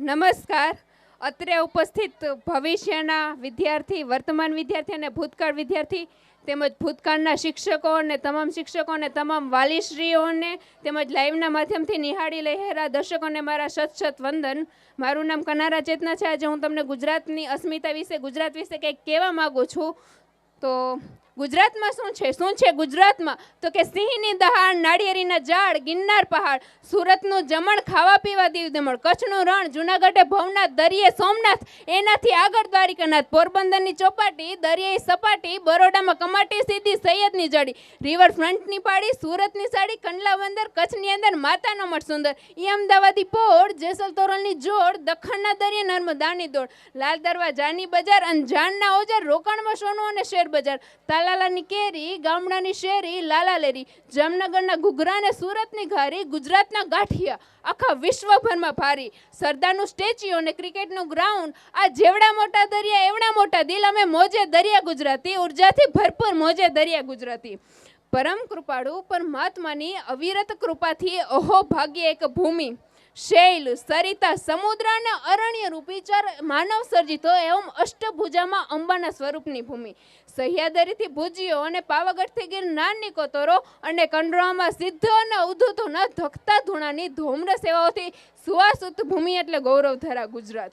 નમસ્કાર. અત્રે ઉપસ્થિત ભવિષ્યના વિદ્યાર્થી, વર્તમાન વિદ્યાર્થી અને ભૂતકાળ વિદ્યાર્થી તેમજ ભૂતકાળના શિક્ષકો અને તમામ શિક્ષકો અને તમામ વાલીશ્રીઓને તેમજ લાઈવના માધ્યમથી નિહાળી લહેરા દર્શકોને મારા સત વંદન. મારું નામ કનારા ચેતના છે. આજે હું તમને ગુજરાતની અસ્મિતા વિશે, ગુજરાત વિશે કંઈક કહેવા માગું છું. તો ગુજરાતમાં શું છે? શું છે ગુજરાતમાં? તો કે સિંહની દહાડ, નાળિયેરીના ઝાડ, ગિરનાર પહાડ, સુરતનું જમણ ખાવા પીવા દીવ દમણ, કચ્છનું રણ, જુનાગઢે ભવનાથ દરિયે સોમનાથ, એનાથી આગળ દ્વારિકાનાથ, પોરબંદરની ચોપાટી, દરિયાઈ સપાટી, બરોડામાં કમાટી સીધી સૈયદની જડી રિવરફ્રન્ટની પાડી, સુરતની સાડી કંડલા બંદર કચ્છની અંદર, માતાનો મઠ સુંદર. ઈ અમદાવાદી પોળ, જેસલ તોરલની જોડ, દખણના દરિયે નર્મદાની દોડ, લાલ દરવાજાની બજાર અને જાણના ઓજાર રોકાણમાં સોનું અને શેર બજાર તાલાલાની કેરી, ગામડાની શેરી, લાલાલેરી, જામનગરના ઘૂઘરા અને સુરતની ઘારી, ગુજરાતના ગાંઠિયા, આખા વિશ્વભરમાં ભારી. સરદારનું સ્ટેચ્યુ અને ક્રિકેટનું ગ્રાઉન્ડ, આ જેવડા મોટા દરિયા, એવડા મોટા દિલ, અમે મોજે દરિયા ગુજરાતી, ઉર્જાથી ભરપૂર મોજે દરિયા ગુજરાતી. પરમ કૃપાળુ પરમાત્માની અવિરત કૃપાથી અહો ભાગ્ય એક ભૂમિ. શૈલ, સરિતા, સમુદ્ર અને અરણ્ય રૂપી ચાર માનવ સર્જિતો એવમ અષ્ટભુજામાં અંબાના સ્વરૂપની ભૂમિ. સહ્યાદરીથી ભુજીઓ અને પાવાગઢથી ગીર નાની કોતરો અને કંડરામાં સિદ્ધ અને ઉદ્ધતોના ધકતા ધૂણાની ધૂમ્ર સેવાઓથી સુવાસુત ભૂમિ એટલે ગૌરવ ધરા ગુજરાત.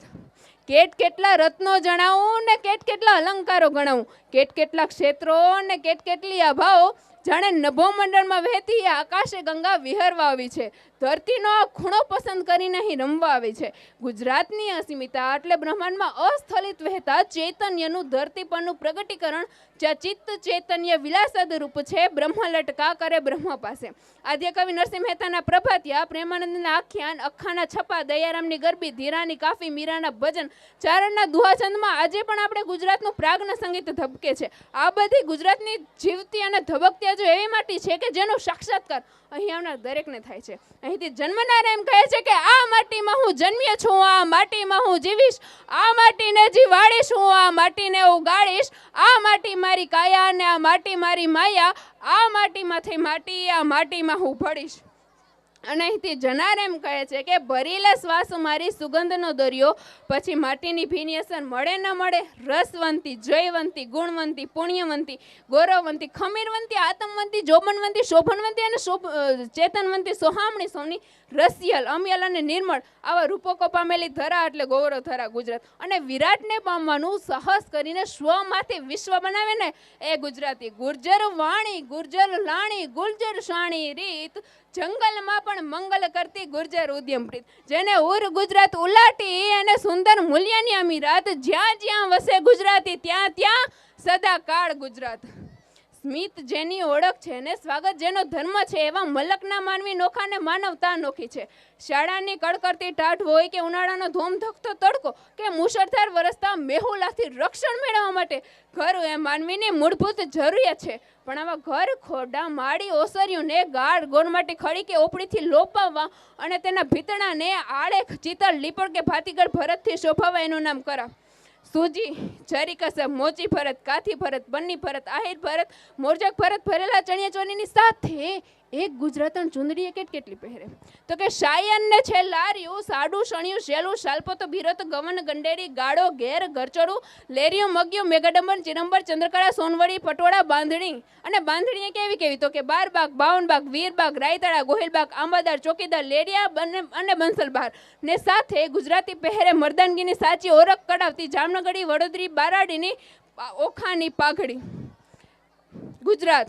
કેટ કેટલા રત્નો જણાવું ને કેટ કેટલા અલંકારો ગણાવું? કેટ કેટલા ક્ષેત્રો ને કેટ કેટલી આભાઓ? જાણે નભો મંડળમાં વહેતી આકાશે ગંગા વિહરવા આવી છે. ધરતીનો આ ખૂણો પસંદ કરીને અહીં રમવા આવે છે. ગુજરાતની અસીમિતા એટલે બ્રહ્માંડમાં અસ્થલિત વહેતા ચૈતન્યનું ધરતી પરનું પ્રગટીકરણ, જ્યાં ચિત્ત ચૈતન્ય વિલાસદ રૂપ છે, બ્રહ્મ લટકા કરે બ્રહ્મ પાસે. આદ્ય કવિ નરસિંહ મહેતાના પ્રભાતિયા, પ્રેમાનંદના આખ્યાન, અખાના છપા, દયારામની ગરબી, ધીરાની કાફી, મીરાના ભજન, ચારણના દુહાચંદમાં આજે પણ આપણે ગુજરાતનું પ્રાગ્ન સંગીત ધબકે છે. આ બધી ગુજરાતની જીવતી અને ધબકતી આજે એવી માટી છે કે જેનો સાક્ષાત્કાર અહીં આવનાર દરેકને થાય છે. અહીંથી જન્મનાર એમ કહે છે કે આ માટીમાં હું જન્મ્યો છું, આ માટીમાં હું જીવીશ, આ માટીને જીવાડીશ, હું આ માટીને ઉગાડીશ, આ માટી મારી કાયા અને આ માટી મારી માયા, આ માટીમાંથી માટી, આ માટીમાં હું ભળીશ. અને અહીંથી જનાર એમ કહે છે કે, ભરીલે શ્વાસ મારી સુગંધનો દરિયો, પછી માટીની ભીની અસર મળે ન મળે, રસવંતી, જયવંતી, ગુણવંતી, પુણ્યવંતી, ગૌરવવંતી, ખમીરવંતી, આતમવંતી, જોબનવંતી, શોભનવંતી અને ચેતનવંતી, સોહામણી સોની રસિયલ, અમિયલ અને નિર્મળ આવા રૂપકો પામેલી ધરા એટલે ગૌરવ ધરા ગુજરાત. અને વિરાટને પામવાનું સાહસ કરીને સ્વમાંથી વિશ્વ બનાવે ને, એ ગુજરાતી. ગુર્જર વાણી, ગુર્જર લાણી, ગુર્જર શાણી રીત જંગલમાં પણ મંગલ કરતી ગુર્જર ઉદ્યમપ્રીત જેને ઉર ગુજરાત ઉલાટી અને સુંદર મૂલ્યની અમીરાત જ્યાં જ્યાં વસે ગુજરાતી ત્યાં ત્યાં સદા કાળ ગુજરાત. સ્મિત જેની ઓળખ છે ને સ્વાગત જેનો ધર્મ છે એવા મલકના માનવી નોખા ને માનવતા નોખી છે. શાળાની કડકડતી ટાઢ હોય કે ઉનાળાનો ધોમધખતો તડકો કે મુશળધાર વરસતા મેહુલાથી રક્ષણ મેળવવા માટે, ઘર એ માનવીની મૂળભૂત જરૂરિયાત છે. પણ આવા ઘર ખોડા માળી ઓસર્યુંને ગાઢ ગોરમાટી ખડી કે ઓપડીથી લોપાવવા અને તેના ભીતણાને આળેખ ચિતલ લીપડ કે ભાતીગળ ભરતથી શોભાવવા એનું નામ કરા સૂજી જરી કસબ મોચી ભરત કાથી ભરત, બન્ની ભરત, આહિર ભરત મોરજક ભરત ભરેલા ચણિયા ચોરીની સાથે એક ગુજરાતણ ચુંદડીએ કેટ કેટલી પહેરે? તો કે શાયનને છે લાર્યું, સાડું શણિયું, શેલું શાલ્પો તો ભીરત, ગવન, ગંડેરી, ગાળો, ઘેર, ઘરચડું, લેરિયું, મગ્યું, મેઘડંબન ચિરંબર ચંદ્રકળા, સોનવડી, પટોળા, બાંધણી. અને બાંધણીએ કેવી કેવી? તો કે બાર બાગ બાવન બાગ વીરબાગ, રાયતળા, ગોહિલબાગ, આંબાદાર, ચોકીદાર, લેરિયા બંને અને બંસલ બહાર ને સાથે ગુજરાતી પહેરે મર્દાનગીની સાચી ઓળખ કઢાવતી જામનગરી, વડોદરી, બારાડીની ઓખાની પાઘડી. ગુજરાત.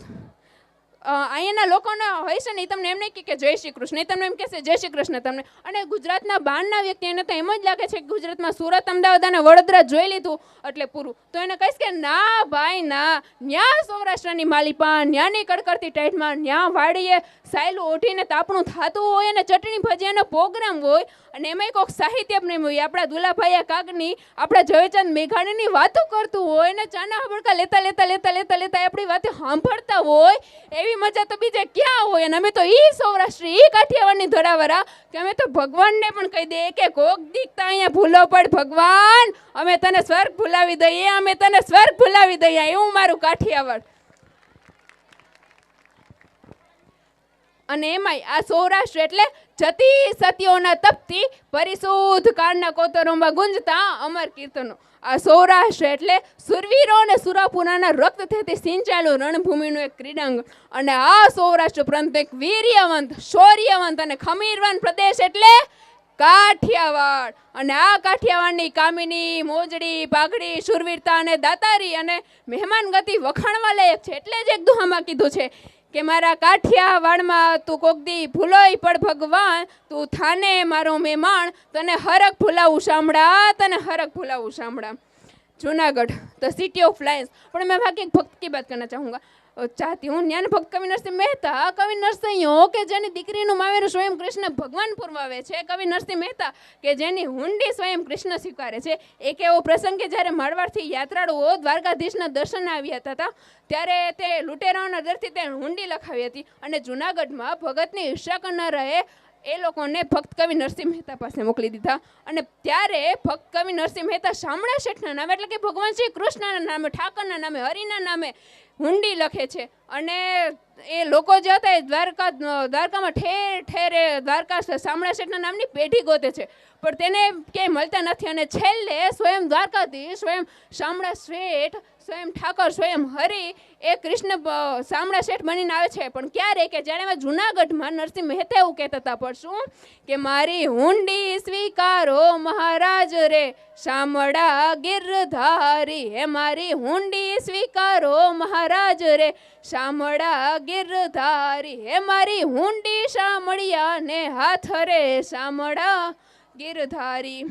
અહીંયાના લોકોને હોય છે ને તમને એમ નહીં કે જય શ્રી કૃષ્ણ, એ તમને એમ કહેશે, જય શ્રી કૃષ્ણ તમને. અને ગુજરાતના બહારના વ્યક્તિ એને તો એમ જ લાગે છે કે ગુજરાતમાં સુરત, અમદાવાદ અને વડોદરા જોઈ લીધું એટલે પૂરું. તો એને કહીશ કે, ના ભાઈ, ના. ન્યા સૌરાષ્ટ્રની માલિપાન ન્યાની કડકડતી ટાઈટમાં, ન્યા વાડીએ સાયલું ઓઢીને તાપણું થતું હોય અને ચટણી ભજીયાનો પ્રોગ્રામ હોય અને એમાંય કોઈક સાહિત્ય પ્રેમ હોય. આપણા દુલાભાઈ કાગની, આપણા જયચંદ મેઘાણીની વાતો કરતું હોય અને ચાના હબડકા લેતા લેતા લેતા લેતા લેતા આપણી વાતો સાંભળતા હોય એવી મજા તો બીજે ક્યાં હોય? અને અમે તો ઈ સૌરાષ્ટ્ર, ઈ કાઠિયાવાડની ધરાવરા કે અમે તો ભગવાનને પણ કહી દઈએ કે કોક દીકતા અહીંયા ભૂલો પડ ભગવાન. અમે તને સ્વર્ગ ભૂલાવી દઈએ, અમે તને સ્વર્ગ ભૂલાવી દઈએ. એવું મારું કાઠિયાવાડ. અને એમાંય આ સૌરાષ્ટ્ર એટલે જતી સતીઓના તપતી પરિશુદ્ધ કાળના કોતરોમાં ગુંજતા અમર કીર્તનો. આ સૌરાષ્ટ્ર એટલે સુરવીરો અને સુરાપુરાના રક્ત થતી સિંચાયેલું રણભૂમિનું એક ક્રીડાંગણ. અને આ સૌરાષ્ટ્ર પ્રાંત એક વીર્યવંત, શૌર્યવંત અને ખમીરવંત પ્રદેશ એટલે કાઠિયાવાડ. અને આ કાઠિયાવાડની કામિની, મોજડી પાઘડી શુરવીરતા અને દાતારી અને મહેમાન ગતિ વખાણવા લાયક છે એટલે જ એક દુહામાં કીધું છે. કે મારા કાઠિયા વાળમાં તું કોકદી ભૂલોય પણ ભગવાન, તું થાને મારો મહેમાણ તને હરક ભૂલાવું સાંભળા, તને હરક ભૂલાવું સાંભળા. Junagadh the city of lions પણ મેં બાકી ભક્ત કી બાત કરના ચાહુંગા? ચાહતી હું જ્ઞાન ભક્ત કવિ નરસિંહ મહેતા. કવિ નરસિંહ કે જેની દીકરીનું માવેરું સ્વયં કૃષ્ણ ભગવાન પુરમાવે છે. કવિ નરસિંહ મહેતા કે જેની હુંડી સ્વયં કૃષ્ણ સ્વીકારે છે. એક એવો પ્રસંગ કે જ્યારે માળવાડથી યાત્રાળુઓ દ્વારકાધીશના દર્શન આવ્યા હતા ત્યારે તે લૂંટેરાઓના દરથી તે હુંડી લખાવી હતી અને જૂનાગઢમાં ભગતની ઈર્ષા ન રહે એ લોકોને ભક્ત કવિ નરસિંહ મહેતા પાસે મોકલી દીધા. અને ત્યારે ભક્ત કવિ નરસિંહ મહેતા શામળા શેઠના નામે, એટલે કે ભગવાન શ્રી કૃષ્ણના નામે, ઠાકરના નામે, હરિના નામે હુંડી લખે છે. અને એ લોકો જે હતા એ દ્વારકા, દ્વારકામાં ઠેર, ઠેરે દ્વારકા શામળા શેઠના નામની પેઢી ગોતે છે. પણ તેને ક્યાંય મળતા નથી અને છેલ્લે સ્વયં દ્વારકાધીશ, સ્વયં શામળા શેઠ, સ્વયં ઠાકર, સ્વયં હરિ એ કૃષ્ણ શામળા શેઠ બનીને આવે છે. પણ ક્યારે કે જ્યારે એમાં જુનાગઢમાં નરસિંહ મહેતા એવું કહેતા હતા, પણ શું? કે મારી હુંડી સ્વીકારો મહારાજ રે, શામળા ગિરધારી, હે મારી હુંડી સ્વીકારો મહારાજ રે શામળા ગિરધારી હે મારી હુંડી શામળિયા ને હાથ રે શામળા ગિરધારી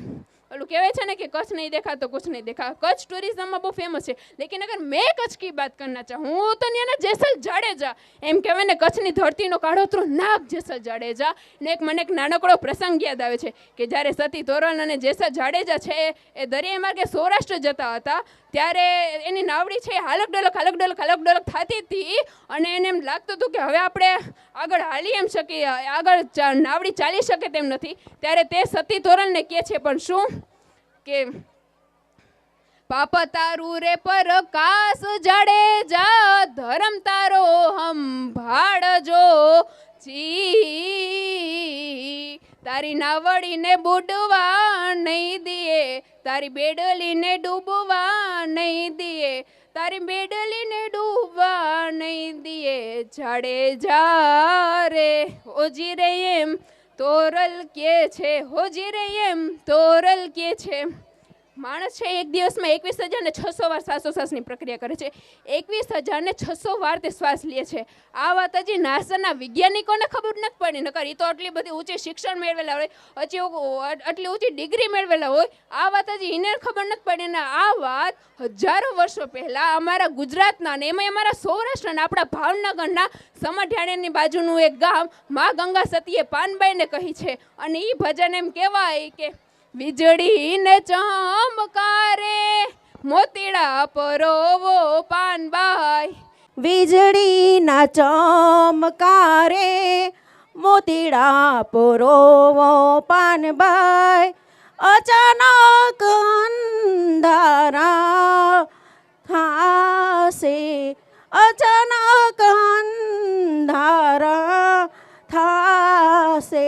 ઓલું કહેવાય છે ને કે કચ્છ નહીં દેખા તો કુછ નહીં દેખા કચ્છ ટુરિઝમમાં બહુ ફેમસ છે. લેકિન અગર મેં કચ્છ કી બાત કરના ચાહું તો ત્યાંના જેસલ જાડેજા. એમ કહેવાય ને કચ્છની ધરતીનો કાળોતરો નાગ જેસલ જાડેજા. ને એક મને એક નાનકડો પ્રસંગ યાદ આવે છે કે જ્યારે સતી તોરલ અને જેસલ જાડેજા છે, એ દરિયા માર્ગે સૌરાષ્ટ્ર જતા હતા, ત્યારે એની નાવડી છે હાલક ડોલક હાલક ડોલક હાલક ડોલક થતી હતી અને એને એમ લાગતું હતું કે હવે આપણે આગળ હાલી એમ શકીએ, આગળ નાવડી ચાલી શકે તેમ નથી. ત્યારે તે સતી તોરલને કહે છે, પણ શું કે પાપ તારું રે પરકાશ જડે જા, ધરમ તારો હમ ભાડજો જી. તારી નાવડીને બુડવા નહીં દીએ, તારી બેડલીને ડૂબવા નહીં દિએ, તારી બેડલીને ડૂબવા નહીં દીએ. જાડે જા રે, ઓજી રે એમ. તોરલ કે છે? હોજી રે એમ તોરલ કે છે? માણસ છે એક દિવસમાં એકવીસ હજાર ને છસો વાર શ્વાસોશ્વાસની પ્રક્રિયા કરે છે. એકવીસ હજાર ને છસો વાર તે શ્વાસ લે છે. આ વાત હજી નાસાના વૈજ્ઞાનિકોને ખબર નથી પડી. નકર એ તો આટલી બધી ઊંચી શિક્ષણ મેળવેલા હોય, હજી આટલી ઊંચી ડિગ્રી મેળવેલા હોય, આ વાત હજી એને ખબર નથી પડી અને આ વાત હજારો વર્ષો પહેલાં અમારા ગુજરાતના ને એમાં અમારા સૌરાષ્ટ્રના આપણા ભાવનગરના સમઢિયાણાની બાજુનું એક ગામ મા ગંગા સતીએ પાનબાઈને કહી છે. અને એ ભજન એમ કહેવાય કે વીજળીને ચમકારે મોતીડા પરોવો પાનબાઈ. વીજળીના ચમકારે મોતીડા પરોવો પાનબાઈ. અચાનક અંધારા થાશે, અચાનક અંધારા થાશે.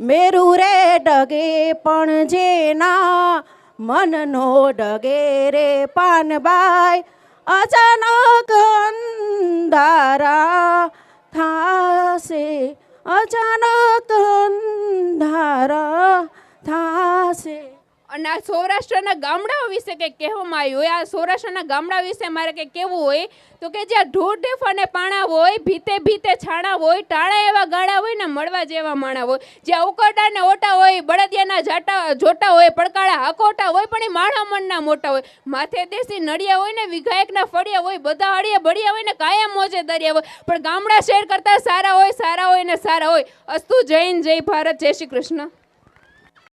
મેરુ રે ડગે પણ જેના મનનો ડગે રે પાનબાઈ અચાનક અંધારા થાશે. અચાનક અંધારા થાશે. અને આ સૌરાષ્ટ્રના ગામડાઓ વિશે કંઈક કહેવામાં આવ્યું હોય, આ સૌરાષ્ટ્રના ગામડા વિશે મારે કંઈક કહેવું હોય, તો કે જ્યાં ઢોઢેફ અને પાણા હોય, ભીતે ભીતે છાણા હોય, ટાળા એવા ગાળા હોય ને મળવા જેવા માણા હોય. જ્યાં ઉકરડા ને ઓટા હોય, બળદિયાના જાટા, જોટા હોય, પડકાળા હાકોટા હોય, પણ એ માણા મનના મોટા હોય. માથે દેશી નડિયા હોય ને વિઘાયકના ફળિયા હોય, બધા હળિયા બળિયા હોય ને કાયમ મોજે દરિયા હોય. પણ ગામડા શહેર કરતાં સારા હોય સારા હોય ને સારા હોય. અસ્તુ જૈન જય ભારત, જય શ્રી કૃષ્ણ.